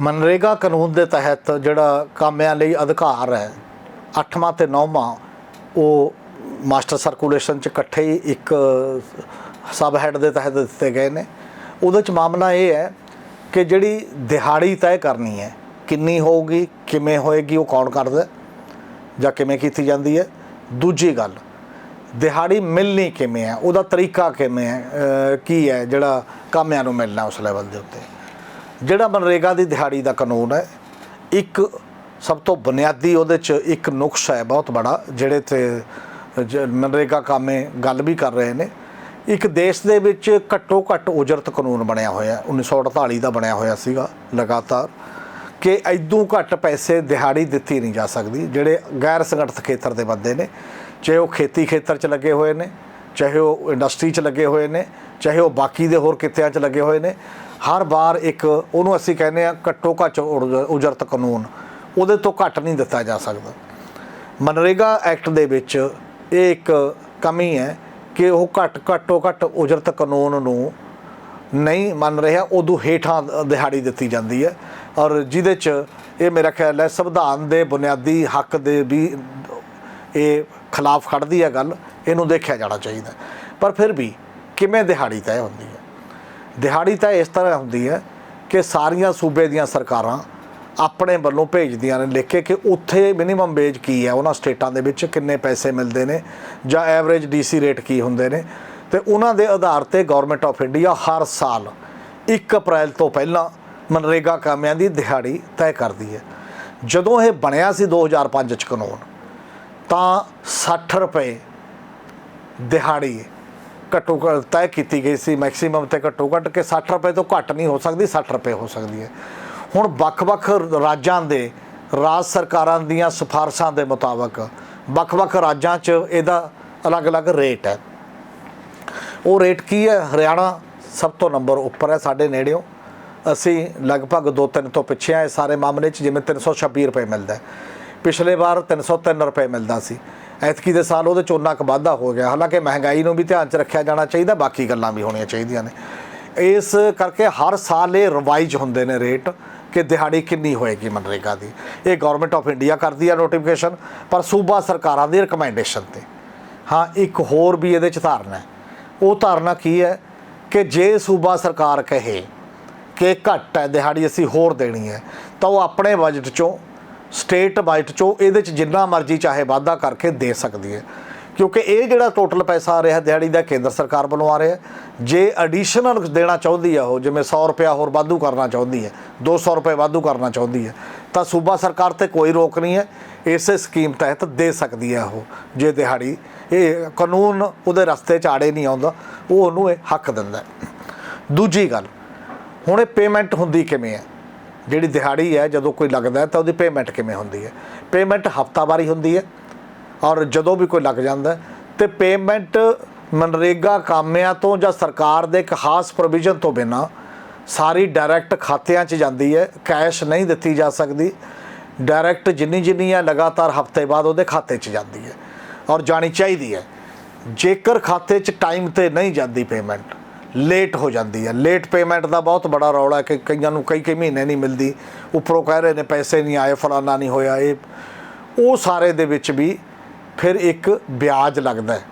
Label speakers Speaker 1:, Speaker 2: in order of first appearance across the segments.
Speaker 1: ਮਨਰੇਗਾ ਕਾਨੂੰਨ ਦੇ ਤਹਿਤ ਜਿਹੜਾ ਕਾਮਿਆਂ ਲਈ ਅਧਿਕਾਰ ਹੈ 8ਵਾਂ ਤੇ 9ਵਾਂ ਉਹ ਮਾਸਟਰ ਸਰਕੂਲੇਸ਼ਨ ਚ ਇਕੱਠੇ ਹੀ ਇੱਕ ਸਬ ਹੈਡ ਦੇ ਤਹਿਤ ਦਿੱਤੇ ਗਏ ਨੇ ਉਹਦੇ ਚ ਮਾਮਲਾ ਇਹ ਹੈ ਕਿ ਜਿਹੜੀ ਦਿਹਾੜੀ ਤੈਅ ਕਰਨੀ ਹੈ ਕਿੰਨੀ ਹੋਊਗੀ ਕਿਵੇਂ ਹੋਏਗੀ ਉਹ ਕੌਣ ਕਰਦਾ ਜਾਂ ਕਿਵੇਂ ਕੀਤੀ ਜਾਂਦੀ ਹੈ ਦੂਜੀ ਗੱਲ ਦਿਹਾੜੀ ਮਿਲਣੀ ਕਿਵੇਂ ਹੈ ਉਹਦਾ ਤਰੀਕਾ ਕਿਵੇਂ ਹੈ ਕੀ ਹੈ ਜਿਹੜਾ ਕਾਮਿਆਂ ਨੂੰ ਮਿਲਣਾ ਉਸ ਲੈਵਲ ਦੇ ਉੱਤੇ ਜਿਹੜਾ ਮਨਰੇਗਾ ਦੀ ਦਿਹਾੜੀ ਦਾ ਕਾਨੂੰਨ ਹੈ, ਇੱਕ ਸਭ ਤੋਂ ਬੁਨਿਆਦੀ ਉਹਦੇ 'ਚ ਇੱਕ ਨੁਕਸ ਹੈ ਬਹੁਤ ਬੜਾ, ਜਿਹੜੇ ਤੇ ਜ- ਮਨਰੇਗਾ ਕਾਮੇ ਗੱਲ ਵੀ ਕਰ ਰਹੇ ਨੇ। ਇੱਕ ਦੇਸ਼ ਦੇ ਵਿੱਚ ਘੱਟੋ ਘੱਟ ਉਜਰਤ ਕਾਨੂੰਨ ਬਣਿਆ ਹੋਇਆ 1948 ਦਾ ਬਣਿਆ ਹੋਇਆ ਸੀਗਾ ਲਗਾਤਾਰ, ਕਿ ਐਦੋਂ ਘੱਟ ਪੈਸੇ ਦਿਹਾੜੀ ਦਿੱਤੀ ਨਹੀਂ ਜਾ ਸਕਦੀ, ਜਿਹੜੇ ਗੈਰ ਸੰਗਠਿਤ ਖੇਤਰ ਦੇ ਬੰਦੇ ਨੇ, ਚਾਹੇ ਉਹ ਖੇਤੀ ਖੇਤਰ 'ਚ ਲੱਗੇ ਹੋਏ ਨੇ, ਚਾਹੇ ਉਹ ਇੰਡਸਟਰੀ 'ਚ ਲੱਗੇ ਹੋਏ ਨੇ, ਚਾਹੇ ਉਹ ਬਾਕੀ ਦੇ ਹੋਰ ਕਿੱਤਿਆਂ 'ਚ ਲੱਗੇ ਹੋਏ ਨੇ ਹਰ ਵਾਰ ਇੱਕ ਉਹਨੂੰ ਅਸੀਂ ਕਹਿੰਦੇ ਆ ਘੱਟੋ ਘੱਟ ਉਰ- ਉਜਰਤ ਕਾਨੂੰਨ। ਉਹਦੇ ਤੋਂ ਘੱਟ ਨਹੀਂ ਦਿੱਤਾ ਜਾ ਸਕਦਾ। ਮਨਰੇਗਾ ਐਕਟ ਦੇ ਵਿੱਚ ਇਹ ਇੱਕ ਕਮੀ ਹੈ ਕਿ ਉਹ ਘੱਟ, ਘੱਟੋ ਘੱਟ ਉਜਰਤ ਕਾਨੂੰਨ ਨੂੰ ਨਹੀਂ ਮੰਨ ਰਿਹਾ, ਉਦੋਂ ਹੇਠਾਂ ਦਿਹਾੜੀ ਦਿੱਤੀ ਜਾਂਦੀ ਹੈ। ਔਰ ਜਿਹਦੇ ਚ ਇਹ ਮੇਰਾ ਖਿਆਲ ਹੈ ਸੰਵਿਧਾਨ ਦੇ ਬੁਨਿਆਦੀ ਹੱਕ ਦੇ ਵੀ ਇਹ ਖਿਲਾਫ ਖੜਦੀ ਹੈ ਗੱਲ, ਇਹਨੂੰ ਦੇਖਿਆ ਜਾਣਾ ਚਾਹੀਦਾ। ਪਰ ਫਿਰ ਵੀ ਕਿਵੇਂ ਦਿਹਾੜੀ ਤੈਅ ਹੁੰਦੀ ਹੈ? ਦਿਹਾੜੀ ਤਾਂ ਇਸ ਤਰ੍ਹਾਂ ਹੁੰਦੀ ਹੈ ਕਿ ਸਾਰੀਆਂ ਸੂਬੇ ਦੀਆਂ ਸਰਕਾਰਾਂ ਆਪਣੇ ਵੱਲੋਂ ਭੇਜਦੀਆਂ ਨੇ, ਲਿਖ ਕੇ ਕਿ ਉੱਥੇ ਮਿਨੀਮਮ ਵੇਜ ਕੀ ਹੈ, ਉਹਨਾਂ ਸਟੇਟਾਂ ਦੇ ਵਿੱਚ ਕਿੰਨੇ ਪੈਸੇ ਮਿਲਦੇ ਨੇ ਜਾਂ ਐਵਰੇਜ ਡੀਸੀ ਰੇਟ ਕੀ ਹੁੰਦੇ ਨੇ। ਤੇ ਉਹਨਾਂ ਦੇ ਆਧਾਰ ਤੇ ਗਵਰਨਮੈਂਟ ਆਫ ਇੰਡੀਆ ਹਰ ਸਾਲ 1 ਅਪ੍ਰੈਲ ਤੋਂ ਪਹਿਲਾਂ ਮਨਰੇਗਾ ਕਾਮਿਆਂ ਦੀ ਦਿਹਾੜੀ ਤੈਅ ਕਰਦੀ ਹੈ। ਜਦੋਂ ਇਹ ਬਣਿਆ ਸੀ 2005 ਚ ਕਾਨੂੰਨ, ਤਾਂ 60 ਰੁਪਏ ਦਿਹਾੜੀ ਘੱਟੋ ਘੱਟ ਤੈਅ ਕੀਤੀ ਗਈ ਸੀ ਮੈਕਸਿਮਮ ਤੇ ਘੱਟੋ ਘੱਟ ਕਿ 60 ਰੁਪਏ ਤੋਂ ਘੱਟ ਨਹੀਂ ਹੋ ਸਕਦੀ 60 ਰੁਪਏ ਹੋ ਸਕਦੀ ਹੈ। ਹੁਣ ਵੱਖ-ਵੱਖ ਰਾਜਾਂ ਦੇ ਰਾਜ ਸਰਕਾਰਾਂ ਦੀਆਂ ਸਿਫਾਰਸ਼ਾਂ ਦੇ ਮੁਤਾਬਕ ਵੱਖ-ਵੱਖ ਰਾਜਾਂ 'ਚ ਇਹਦਾ ਅਲੱਗ-ਅਲੱਗ ਰੇਟ ਹੈ। ਉਹ ਰੇਟ ਕੀ ਹੈ? ਹਰਿਆਣਾ ਸਭ ਤੋਂ ਨੰਬਰ ਉੱਪਰ ਹੈ ਸਾਡੇ ਨੇੜਿਓਂ। ਅਸੀਂ ਲਗਭਗ 2-3 ਤੋਂ ਪਿੱਛੇ ਆ ਇਸ ਸਾਰੇ ਮਾਮਲੇ 'ਚ ਜਿਵੇਂ 326 ਰੁਪਏ ਮਿਲਦਾ ਪਿਛਲੇ ਵਾਰ 303 ਰੁਪਏ ਮਿਲਦਾ ਸੀ। ਐਤਕੀ ਦੇ ਸਾਲ ਉਹਦੇ 'ਚ ਉਨਾ ਕੁ ਵਾਧਾ ਹੋ ਗਿਆ। ਹਾਲਾਂਕਿ ਮਹਿੰਗਾਈ ਨੂੰ ਵੀ ਧਿਆਨ 'ਚ ਰੱਖਿਆ ਜਾਣਾ ਚਾਹੀਦਾ, ਬਾਕੀ ਗੱਲਾਂ ਵੀ ਹੋਣੀਆਂ ਚਾਹੀਦੀਆਂ ਨੇ। ਇਸ ਕਰਕੇ ਹਰ ਸਾਲ ਇਹ ਰਿਵਾਈਜ਼ ਹੁੰਦੇ ਨੇ ਰੇਟ ਕਿ ਦਿਹਾੜੀ ਕਿੰਨੀ ਹੋਏਗੀ ਮਨਰੇਗਾ ਦੀ। ਇਹ ਗਵਰਨਮੈਂਟ ਆਫ ਇੰਡੀਆ ਕਰਦੀ ਆ ਨੋਟੀਫਿਕੇਸ਼ਨ ਪਰ ਸੂਬਾ ਸਰਕਾਰਾਂ ਦੀ ਰეკਮੈਂਡੇਸ਼ਨ ਤੇ। ਹਾਂ, ਇੱਕ ਹੋਰ ਵੀ ਇਹਦੇ 'ਚ ਧਾਰਨਾ ਉਹ ਧਾਰਨਾ ਕੀ ਹੈ ਕਿ ਜੇ ਸੂਬਾ ਸਰਕਾਰ ਕਹੇ ਕਿ ਘੱਟ ਹੈ, ਦਿਹਾੜੀ ਅਸੀਂ ਹੋਰ ਦੇਣੀ ਹੈ, ਤਾਂ ਉਹ ਆਪਣੇ ਬਜਟ ਚੋਂ ਸਟੇਟ ਬਜਟ ਚੋਂ ਇਹਦੇ 'ਚ ਜਿੰਨਾ ਮਰਜ਼ੀ ਚਾਹੇ ਵਾਧਾ ਕਰਕੇ ਦੇ ਸਕਦੀ ਹੈ। ਕਿਉਂਕਿ ਇਹ ਜਿਹੜਾ ਟੋਟਲ ਪੈਸਾ ਆ ਰਿਹਾ, ਦਿਹਾੜੀ ਦਾ ਕੇਂਦਰ ਸਰਕਾਰ ਵੱਲੋਂ ਆ ਰਿਹਾ ਜੇ ਐਡੀਸ਼ਨਲ ਦੇਣਾ ਚਾਹੁੰਦੀ ਆ ਉਹ, ਜਿਵੇਂ 100 ਰੁਪਿਆ ਹੋਰ ਵਾਧੂ ਕਰਨਾ ਚਾਹੁੰਦੀ ਹੈ 200 ਰੁਪਏ ਵਾਧੂ ਕਰਨਾ ਚਾਹੁੰਦੀ ਹੈ, ਤਾਂ ਸੂਬਾ ਸਰਕਾਰ ਤੇ ਕੋਈ ਰੋਕ ਨਹੀਂ ਹੈ। ਇਸੇ ਸਕੀਮ ਤਹਿਤ ਦੇ ਸਕਦੀ ਹੈ ਉਹ, ਜੇ ਦਿਹਾੜੀ, ਇਹ ਕਾਨੂੰਨ ਉਹਦੇ ਰਸਤੇ 'ਚ ਆੜੇ ਨਹੀਂ ਆਉਂਦਾ, ਉਹ ਉਹਨੂੰ ਇਹ ਹੱਕ ਦਿੰਦਾ ਦੂਜੀ ਗੱਲ, ਹੁਣ ਇਹ ਪੇਮੈਂਟ ਹੁੰਦੀ ਕਿਵੇਂ ਹੈ? ਜਿਹੜੀ ਦਿਹਾੜੀ ਹੈ, ਜਦੋਂ ਕੋਈ ਲੱਗਦਾ ਤਾਂ ਉਹਦੀ ਪੇਮੈਂਟ ਕਿਵੇਂ ਹੁੰਦੀ ਹੈ? ਪੇਮੈਂਟ ਹਫਤਾਵਾਰੀ ਹੁੰਦੀ ਹੈ ਔਰ ਜਦੋਂ ਵੀ ਕੋਈ ਲੱਗ ਜਾਂਦਾ ਹੈ, ਤੇ ਪੇਮੈਂਟ ਮਨਰੇਗਾ ਕਾਮਿਆਂ ਤੋਂ ਜਾਂ ਸਰਕਾਰ ਦੇ ਇੱਕ ਖਾਸ ਪ੍ਰੋਵੀਜ਼ਨ ਤੋਂ ਬਿਨਾ ਸਾਰੀ ਡਾਇਰੈਕਟ ਖਾਤਿਆਂ 'ਚ ਜਾਂਦੀ ਹੈ ਕੈਸ਼ ਨਹੀਂ ਦਿੱਤੀ ਜਾ ਸਕਦੀ। ਡਾਇਰੈਕਟ ਜਿੰਨੀ ਜਿੰਨੀ ਹੈ ਲਗਾਤਾਰ ਹਫ਼ਤੇ ਬਾਅਦ ਉਹਦੇ ਖਾਤੇ 'ਚ ਜਾਂਦੀ ਹੈ ਔਰ ਜਾਣੀ ਚਾਹੀਦੀ ਹੈ। ਜੇਕਰ ਖਾਤੇ 'ਚ ਟਾਈਮ ਤੇ ਨਹੀਂ ਜਾਂਦੀ ਪੇਮੈਂਟ ਲੇਟ ਹੋ ਜਾਂਦੀ ਹੈ। ਲੇਟ ਪੇਮੈਂਟ ਦਾ ਬਹੁਤ ਬੜਾ ਰੌਲਾ ਹੈ ਕਿ ਕਈਆਂ ਨੂੰ ਕਈ ਕਈ ਮਹੀਨੇ ਨਹੀਂ ਮਿਲਦੀ। ਉੱਪਰੋਂ ਕਹਿ ਰਹੇ ਨੇ ਪੈਸੇ ਨਹੀਂ ਆਏ, ਫਲਾਨਾ ਨਹੀਂ ਹੋਇਆ। ਇਹ ਉਹ ਸਾਰੇ ਦੇ ਵਿੱਚ ਵੀ ਫਿਰ ਇੱਕ ਵਿਆਜ ਲੱਗਦਾ ਹੈ।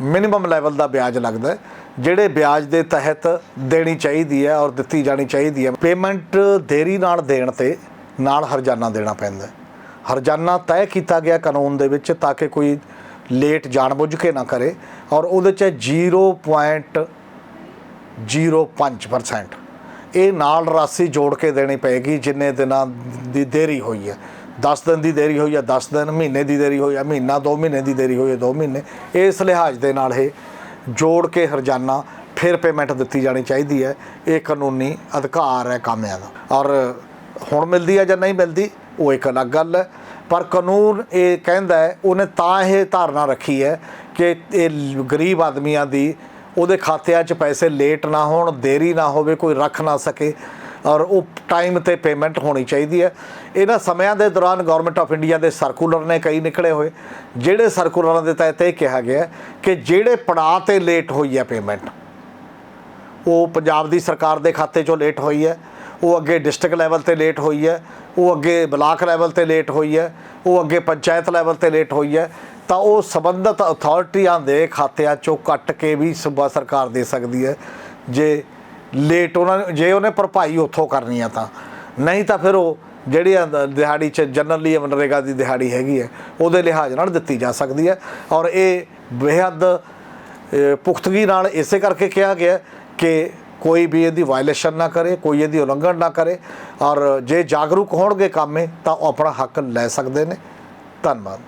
Speaker 1: ਮਿਨੀਮਮ ਲੈਵਲ ਦਾ ਵਿਆਜ ਲੱਗਦਾ ਹੈ, ਜਿਹੜੇ ਵਿਆਜ ਦੇ ਤਹਿਤ ਦੇਣੀ ਚਾਹੀਦੀ ਹੈ ਔਰ ਦਿੱਤੀ ਜਾਣੀ ਚਾਹੀਦੀ ਹੈ। ਪੇਮੈਂਟ ਦੇਰੀ ਨਾਲ ਦੇਣ ਤੇ ਨਾਲ ਹਰਜਾਨਾ ਦੇਣਾ ਪੈਂਦਾ ਹੈ। ਹਰਜਾਨਾ ਤੈਅ ਕੀਤਾ ਗਿਆ ਕਾਨੂੰਨ ਦੇ ਵਿੱਚ ਤਾਂ ਕਿ ਕੋਈ ਲੇਟ ਜਾਣਬੁੱਝ ਕੇ ਨਾ ਕਰੇ ਔਰ ਉਹਦੇ 'ਚ 0.05% ਇਹ ਨਾਲ ਰਾਸ਼ੀ ਜੋੜ ਕੇ ਦੇਣੀ ਪਏਗੀ ਜਿੰਨੇ ਦਿਨਾਂ ਦੀ ਦੇਰੀ ਹੋਈ ਹੈ। 10 ਦਿਨ ਦੀ ਦੇਰੀ ਹੋਈ ਹੈ 10 ਦਿਨ ਮਹੀਨੇ ਦੀ ਦੇਰੀ ਹੋਈ ਹੈ, ਮਹੀਨਾ 2 ਮਹੀਨੇ ਦੀ ਦੇਰੀ ਹੋਈ ਹੈ 2 ਮਹੀਨੇ। ਇਸ ਲਿਹਾਜ਼ ਦੇ ਨਾਲ ਇਹ ਜੋੜ ਕੇ ਹਰਜਾਨਾ ਫਿਰ ਪੇਮੈਂਟ ਦਿੱਤੀ ਜਾਣੀ ਚਾਹੀਦੀ ਹੈ। ਇਹ ਕਾਨੂੰਨੀ ਅਧਿਕਾਰ ਹੈ ਕਾਮਿਆਂ ਦਾ। ਔਰ ਹੁਣ ਮਿਲਦੀ ਹੈ ਜਾਂ ਨਹੀਂ ਮਿਲਦੀ, ਉਹ ਇੱਕ ਅਲੱਗ ਗੱਲ ਹੈ। ਪਰ ਕਾਨੂੰਨ ਇਹ ਕਹਿੰਦਾ ਹੈ, ਉਹਨੇ ਤਾਂ ਇਹ ਧਾਰਨਾ ਰੱਖੀ ਹੈ ਕਿ ਇਹ ਗਰੀਬ ਆਦਮੀਆਂ ਦੀ ਉਹਦੇ ਖਾਤਿਆਂ 'ਚ ਪੈਸੇ ਲੇਟ ਨਾ ਹੋਣ, ਦੇਰੀ ਨਾ ਹੋਵੇ, ਕੋਈ ਰੱਖ ਨਾ ਸਕੇ ਔਰ ਉਹ ਟਾਈਮ ਤੇ ਪੇਮੈਂਟ ਹੋਣੀ ਚਾਹੀਦੀ ਹੈ। ਇਹਨਾਂ ਸਮਿਆਂ ਦੇ ਦੌਰਾਨ ਗਵਰਨਮੈਂਟ ਆਫ ਇੰਡੀਆ ਦੇ ਸਰਕੂਲਰ ਨੇ ਕਈ ਨਿਕਲੇ ਹੋਏ। ਜਿਹੜੇ ਸਰਕੂਲਰਾਂ ਦੇ ਤਹਿਤ ਇਹ ਕਿਹਾ ਗਿਆ ਕਿ ਜਿਹੜੇ ਪੜਾਅ ਤੇ ਲੇਟ ਹੋਈ ਹੈ ਪੇਮੈਂਟ ਉਹ ਪੰਜਾਬ ਦੀ ਸਰਕਾਰ ਦੇ ਖਾਤੇ 'ਚੋਂ ਲੇਟ ਹੋਈ ਹੈ। ਉਹ ਅੱਗੇ ਡਿਸਟ੍ਰਿਕਟ ਲੈਵਲ ਤੇ ਲੇਟ ਹੋਈ ਹੈ, ਉਹ ਅੱਗੇ ਬਲਾਕ ਲੈਵਲ ਤੇ ਲੇਟ ਹੋਈ ਹੈ, ਉਹ ਅੱਗੇ ਪੰਚਾਇਤ ਲੈਵਲ ਤੇ ਲੇਟ ਹੋਈ ਹੈ, ਤਾਂ ਉਹ ਸੰਬੰਧਿਤ ਅਥਾਰਟੀਆਂ ਦੇ ਖਾਤਿਆਂ ਚੋਂ ਕੱਟ ਕੇ ਵੀ ਸੂਬਾ ਸਰਕਾਰ ਦੇ ਸਕਦੀ ਹੈ। ਜੇ ਲੇਟ ਉਹਨਾਂ ਜੇ ਉਹਨੇ ਭਰਪਾਈ ਉੱਥੋਂ ਕਰਨੀ ਆ ਤਾਂ। ਨਹੀਂ ਤਾਂ ਫਿਰ ਉਹ ਜਿਹੜੀ ਦਿਹਾੜੀ ਚ ਜਨਰਲੀ ਮਨਰੇਗਾ ਦੀ ਦਿਹਾੜੀ ਹੈਗੀ ਹੈ, ਉਹਦੇ ਲਿਹਾਜ਼ ਨਾਲ ਦਿੱਤੀ ਜਾ ਸਕਦੀ ਹੈ। ਔਰ ਇਹ ਬੇਹੱਦ ਪੁਖਤਗੀ ਨਾਲ ਇਸੇ ਕਰਕੇ ਕਿਹਾ ਗਿਆ ਕਿ ਕੋਈ ਵੀ ਇਹਦੀ ਵਾਇਲੇਸ਼ਨ ਨਾ ਕਰੇ, ਕੋਈ ਇਹਦੀ ਉਲੰਘਣ ਨਾ ਕਰੇ ਔਰ ਜੇ ਜਾਗਰੂਕ ਹੋਣਗੇ ਕਾਮੇ ਤਾਂ ਉਹ ਆਪਣਾ ਹੱਕ ਲੈ ਸਕਦੇ ਨੇ। ਧੰਨਵਾਦ।